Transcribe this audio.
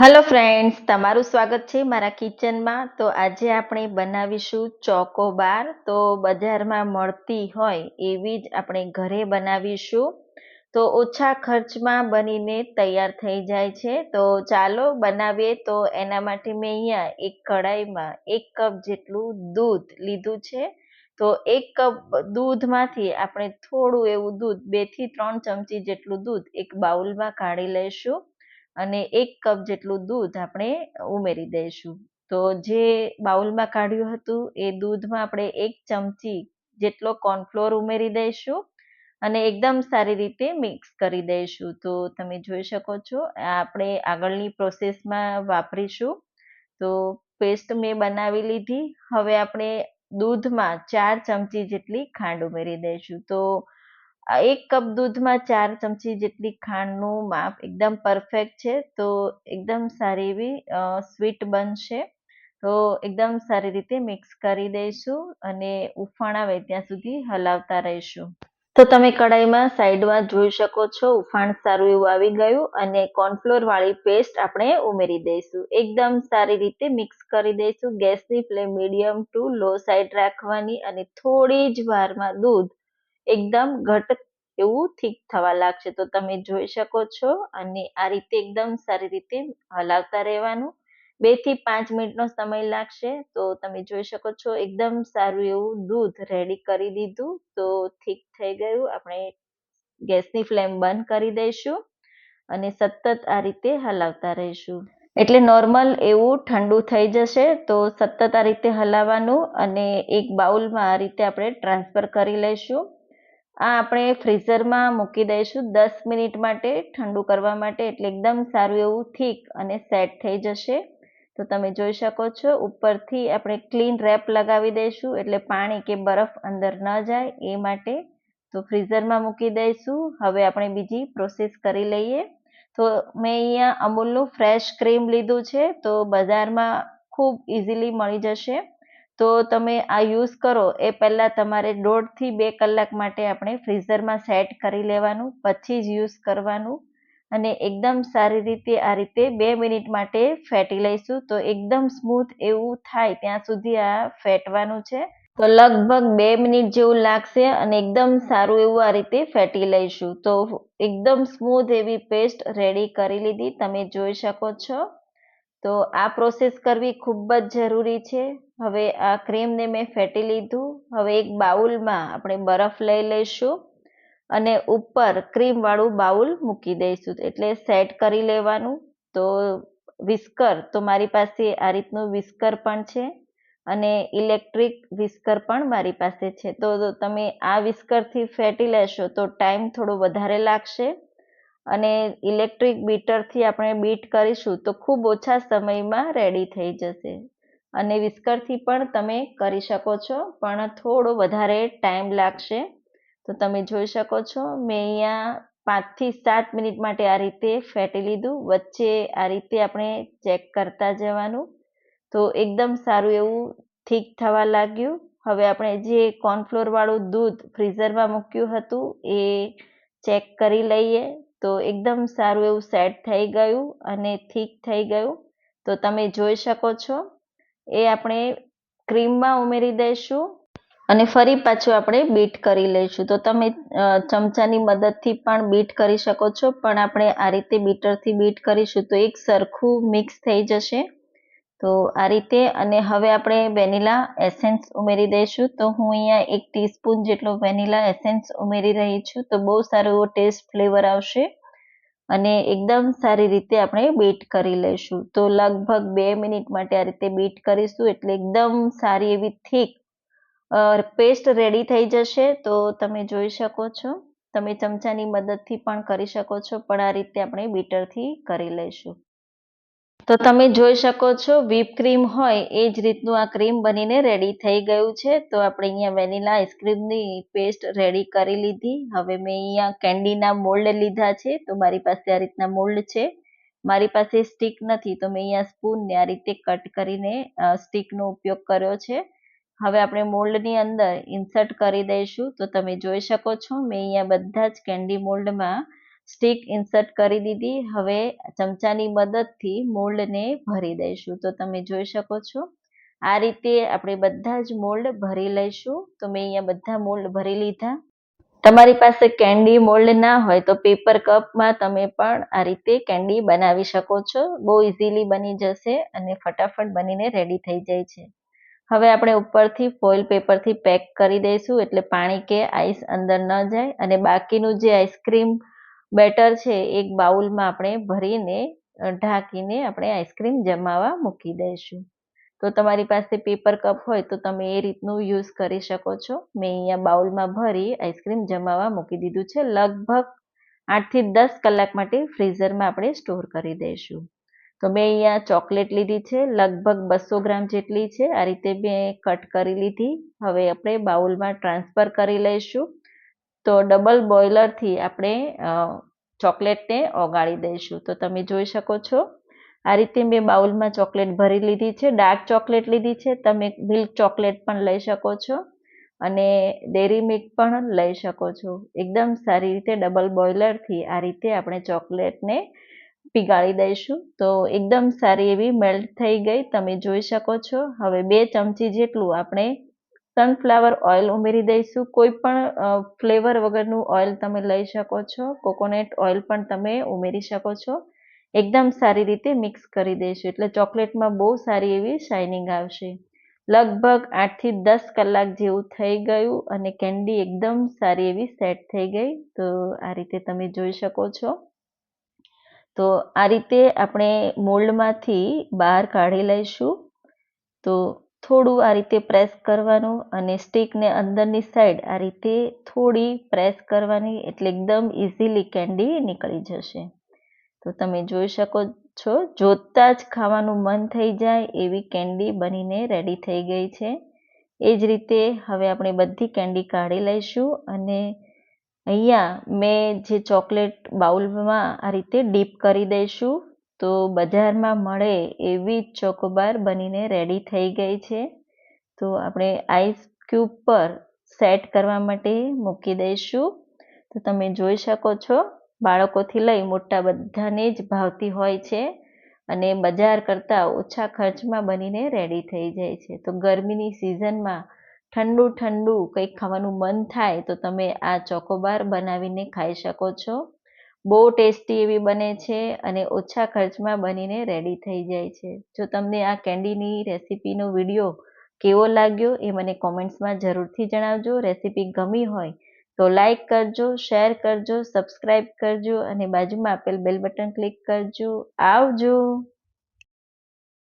Hello friends તમારું સ્વાગત છે મારા કિચનમાં. તો આજે આપણે બનાવીશું ચોકોબાર તો બજારમાં મળતી હોય એવી જ આપણે ઘરે બનાવીશું. તો ઓછા ખર્ચમાં બનીને તૈયાર થઈ જાય છે. તો ચાલો બનાવીએ. તો એના માટે મેં અહીંયા એક કઢાઈમાં એક કપ જેટલું દૂધ લીધું છે. તો એક કપ દૂધમાંથી આપણે થોડું એવું દૂધ બેથી ત્રણ ચમચી જેટલું દૂધ એક બાઉલમાં કાઢી લઈશું. અને એક કપ જેટલું દૂધ આપણે ઉમેરી દઈશું. તો જે બાઉલમાં કાઢ્યું હતું, એ દૂધમાં આપણે એક ચમચી જેટલો કોર્નફ્લોર ઉમેરી દઈશું અને એકદમ સારી રીતે મિક્સ કરી દઈશું. તો તમે જોઈ શકો છો આપણે આગળની પ્રોસેસમાં વાપરીશું. તો પેસ્ટ મેં બનાવી લીધી. હવે આપણે દૂધમાં ચાર ચમચી જેટલી ખાંડ ઉમેરી દઈશું. તો એક કપ દૂધમાં ચાર ચમચી જેટલી ખાંડનું માપ એકદમ પરફેક્ટ છે. તો એકદમ સારી એવી સ્વીટ બનશે. તો એકદમ સારી રીતે મિક્સ કરી દઈશું અને ઉફાણ આવે ત્યાં સુધી હલાવતા રહીશું. તો તમે કડાઈમાં સાઈડમાં જોઈ શકો છો, ઉફાણ સારું એવું આવી ગયું અને કોર્નફ્લોર વાળી પેસ્ટ આપણે ઉમેરી દઈશું. એકદમ સારી રીતે મિક્સ કરી દઈશું. ગેસની flame medium to low side રાખવાની અને થોડી જ વારમાં દૂધ એકદમ ઘટ એવું ઠીક થવા લાગશે. તો તમે જોઈ શકો છો અને આ રીતે એકદમ સારી રીતે હલાવતા રહેવાનું. બેથી પાંચ મિનિટનો સમય લાગશે. તો તમે જોઈ શકો છો એકદમ સારું એવું દૂધ રેડી કરી દીધું. તો ઠીક થઈ ગયું. આપણે ગેસની ફ્લેમ બંધ કરી દઈશું અને સતત આ રીતે હલાવતા રહીશું. એટલે નોર્મલ એવું ઠંડુ થઈ જશે. તો સતત આ રીતે હલાવવાનું અને એક બાઉલમાં આ રીતે આપણે ટ્રાન્સફર કરી લઈશું. આ આપણે ફ્રીઝરમાં મૂકી દઈશું દસ મિનિટ માટે ઠંડુ કરવા માટે એટલે એકદમ સારું એવું થીક અને સેટ થઈ જશે. તો તમે જોઈ શકો છો ઉપરથી આપણે ક્લીન રેપ લગાવી દઈશું એટલે પાણી કે બરફ અંદર ન જાય એ માટે. તો ફ્રીઝરમાં મૂકી દઈશું. હવે આપણે બીજી પ્રોસેસ કરી લઈએ. તો મેં અહીંયા અમૂલનું ફ્રેશ ક્રીમ લીધું છે. તો બજારમાં ખૂબ ઇઝીલી મળી જશે. તો તમે આ યુઝ કરો એ પહેલાં તમારે દોઢથી બે કલાક માટે આપણે ફ્રીઝરમાં સેટ કરી લેવાનું, પછી જ યુઝ કરવાનું અને એકદમ સારી રીતે આ રીતે બે મિનિટ માટે ફેટી લઈશું. તો એકદમ સ્મૂથ એવું થાય ત્યાં સુધી આ ફેટવાનું છે. તો લગભગ બે મિનિટ જેવું લાગશે અને એકદમ સારું એવું આ રીતે ફેટી લઈશું. તો એકદમ સ્મૂથ એવી પેસ્ટ રેડી કરી લીધી. તમે જોઈ શકો છો. તો આ પ્રોસેસ કરવી ખૂબ જ જરૂરી છે. હવે આ ક્રીમને મેં ફેટી લીધું. હવે એક બાઉલમાં આપણે બરફ લઈ લઈશું અને ઉપર ક્રીમવાળું બાઉલ મૂકી દઈશું. એટલે સેટ કરી લેવાનું. તો વિસ્કર તો મારી પાસે આ રીતનું વિસ્કર પણ છે અને ઇલેક્ટ્રિક વિસ્કર પણ મારી પાસે છે. તો તમે આ વિસ્કરથી ફેટી લેશો તો ટાઈમ થોડો વધારે લાગશે. અને ઇલેક્ટ્રિક બીટરથી આપણે બીટ કરીશું તો ખૂબ ઓછા સમયમાં રેડી થઈ જશે. અને વિસ્કરથી પણ તમે કરી શકો છો, પણ થોડો વધારે ટાઈમ લાગશે. તો તમે જોઈ શકો છો, મેં અહીંયા પાંચથી સાત મિનિટ માટે આ રીતે ફેટી લીધું. વચ્ચે આ રીતે આપણે ચેક કરતા જવાનું. તો એકદમ સારું એવું થીક થવા લાગ્યું. હવે આપણે જે કોર્નફ્લોરવાળું દૂધ ફ્રીઝરમાં મૂક્યું હતું એ ચેક કરી લઈએ. તો એકદમ સારું એવું સેટ થઈ ગયું અને થીક થઈ ગયું. તો તમે જોઈ શકો છો, એ આપણે ક્રીમમાં ઉમેરી દઈશું અને ફરી પાછું આપણે બીટ કરી લઈશું. તો તમે ચમચાની મદદથી પણ બીટ કરી શકો છો, પણ આપણે આ રીતે બીટરથી બીટ કરીશું તો એક સરખું મિક્સ થઈ જશે. તો આ રીતે અને હવે આપણે વેનીલા એસેન્સ ઉમેરી દઈશું. તો હું અહીંયા એક ટીસ્પૂન જેટલો વેનીલા એસેન્સ ઉમેરી રહી છું. તો બહુ સારો એવો ટેસ્ટ ફ્લેવર આવશે અને એકદમ સારી રીતે આપણે બીટ કરી લઈશું. તો લગભગ બે મિનિટ માટે આ રીતે બીટ કરીશું એટલે એકદમ સારી એવી થીક પેસ્ટ રેડી થઈ જશે. તો તમે જોઈ શકો છો, તમે ચમચાની મદદથી પણ કરી શકો છો, પણ આ રીતે આપણે બીટરથી કરી લઈશું. તો તમે જોઈ શકો છો વીપ ક્રીમ હોય એ જ રીતનું આ ક્રીમ બનીને રેડી થઈ ગયું છે. તો આપણે અહીંયા વેનીલા આઈસ્ક્રીમની પેસ્ટ રેડી કરી લીધી. હવે મેં અહીંયા કેન્ડીના મોલ્ડ લીધા છે. તો મારી પાસે આ રીતના મોલ્ડ છે. મારી પાસે સ્ટીક નથી. તો મેં અહીંયા સ્પૂનને આ રીતે કટ કરીને સ્ટીકનો ઉપયોગ કર્યો છે. હવે આપણે મોલ્ડની અંદર ઇન્સર્ટ કરી દઈશું. તો તમે જોઈ શકો છો, મેં અહીંયા બધા જ કેન્ડી મોલ્ડમાં સ્ટીક ઇન્સર્ટ કરી દીધી. હવે ચમચાની મદદથી મોલ્ડને ભરી દઈશું. તો તમે જોઈ શકો છો. આ રીતે આપણે બધા જ મોલ્ડ ભરી લઈશું. તો મેં અહીંયા બધા મોલ્ડ ભરી લીધા. તમારી પાસે કેન્ડી મોલ્ડ ના હોય તો પેપર કપમાં તમે પણ આ રીતે કેન્ડી બનાવી શકો છો. બહુ ઇઝીલી બની જશે અને ફટાફટ બનીને રેડી થઈ જાય છે. હવે આપણે ઉપરથી ફોઇલ પેપરથી પેક કરી દઈશું. એટલે પાણી કે આઈસ અંદર ન જાય. અને બાકીનું જે આઈસ્ક્રીમ બેટર છે એક બાઉલમાં આપણે ભરીને ઢાંકીને આપણે આઈસ્ક્રીમ જમાવા મૂકી દઈશું. તો તમારી પાસે પેપર કપ હોય તો તમે એ રીતનું યુઝ કરી શકો છો. મેં અહીંયા બાઉલમાં ભરી આઈસ્ક્રીમ જમાવા મૂકી દીધું છે. લગભગ આઠથી દસ કલાક માટે ફ્રીઝરમાં આપણે સ્ટોર કરી દઈશું. તો મેં અહીંયા ચોકલેટ લીધી છે. લગભગ બસો ગ્રામ જેટલી છે. આ રીતે મેં કટ કરી લીધી. હવે આપણે બાઉલમાં ટ્રાન્સફર કરી લઈશું. તો ડબલ બોઇલરથી આપણે ચોકલેટને ઓગાળી દઈશું. તો તમે જોઈ શકો છો, આ રીતે મેં બાઉલમાં ચોકલેટ ભરી લીધી છે ડાર્ક ચોકલેટ લીધી છે. તમે મિલ્ક ચોકલેટ પણ લઈ શકો છો અને ડેરી મિલ્ક પણ લઈ શકો છો. એકદમ સારી રીતે ડબલ બોઇલરથી આ રીતે આપણે ચોકલેટને પીગાળી દઈશું. તો એકદમ સારી એવી મેલ્ટ થઈ ગઈ. તમે જોઈ શકો છો. હવે બે ચમચી જેટલું આપણે સનફ્લાવર ઓઇલ ઉમેરી દઈશું. કોઈ પણ ફ્લેવર વગરનું ઓઇલ તમે લઈ શકો છો. કોકોનટ ઓઇલ પણ તમે ઉમેરી શકો છો. એકદમ સારી રીતે મિક્સ કરી દઈશું. એટલે ચોકલેટમાં બહુ સારી એવી શાઇનિંગ આવશે. લગભગ આઠથી દસ કલાક જેવું થઈ ગયું અને કેન્ડી એકદમ સારી એવી સેટ થઈ ગઈ. તો આ રીતે તમે જોઈ શકો છો. તો આ રીતે આપણે મોલ્ડમાંથી બહાર કાઢી લઈશું. તો થોડું આ રીતે પ્રેસ કરવાનું અને સ્ટીકને અંદરની સાઈડ આ રીતે થોડી પ્રેસ કરવાની એટલે એકદમ ઇઝીલી કેન્ડી નીકળી જશે. તો તમે જોઈ શકો છો, જોતાં જ ખાવાનું મન થઈ જાય એવી કેન્ડી બનીને રેડી થઈ ગઈ છે. એ જ રીતે હવે આપણે બધી કેન્ડી કાઢી લઈશું અને અહીંયા મેં જે ચોકલેટ બાઉલમાં આ રીતે ડીપ કરી દઈશું. તો બજારમાં મળે એવી જ ચોકોબાર બનીને રેડી થઈ ગઈ છે. તો આપણે આઈસ ક્યુબ પર સેટ કરવા માટે મૂકી દઈશું. તો તમે જોઈ શકો છો, બાળકોથી લઈ મોટા બધાને જ ભાવતી હોય છે અને બજાર કરતાં ઓછા ખર્ચમાં બનીને રેડી થઈ જાય છે. તો ગરમીની સિઝનમાં ઠંડુ ઠંડુ કંઈક ખાવાનું મન થાય તો તમે આ ચોકોબાર બનાવીને ખાઈ શકો છો. બહુ ટેસ્ટી એવી બને છે અને ઓછા ખર્ચમાં બનીને રેડી થઈ જાય છે. જો તમને આ કેન્ડીની રેસીપીનો વીડિયો કેવો લાગ્યો એ મને કોમેન્ટ્સમાં જરૂરથી જણાવજો. રેસીપી ગમી હોય તો લાઈક કરજો શેર કરજો સબસ્ક્રાઈબ કરજો અને બાજુમાં આપેલ બેલ બટન ક્લિક કરજો. આવજો!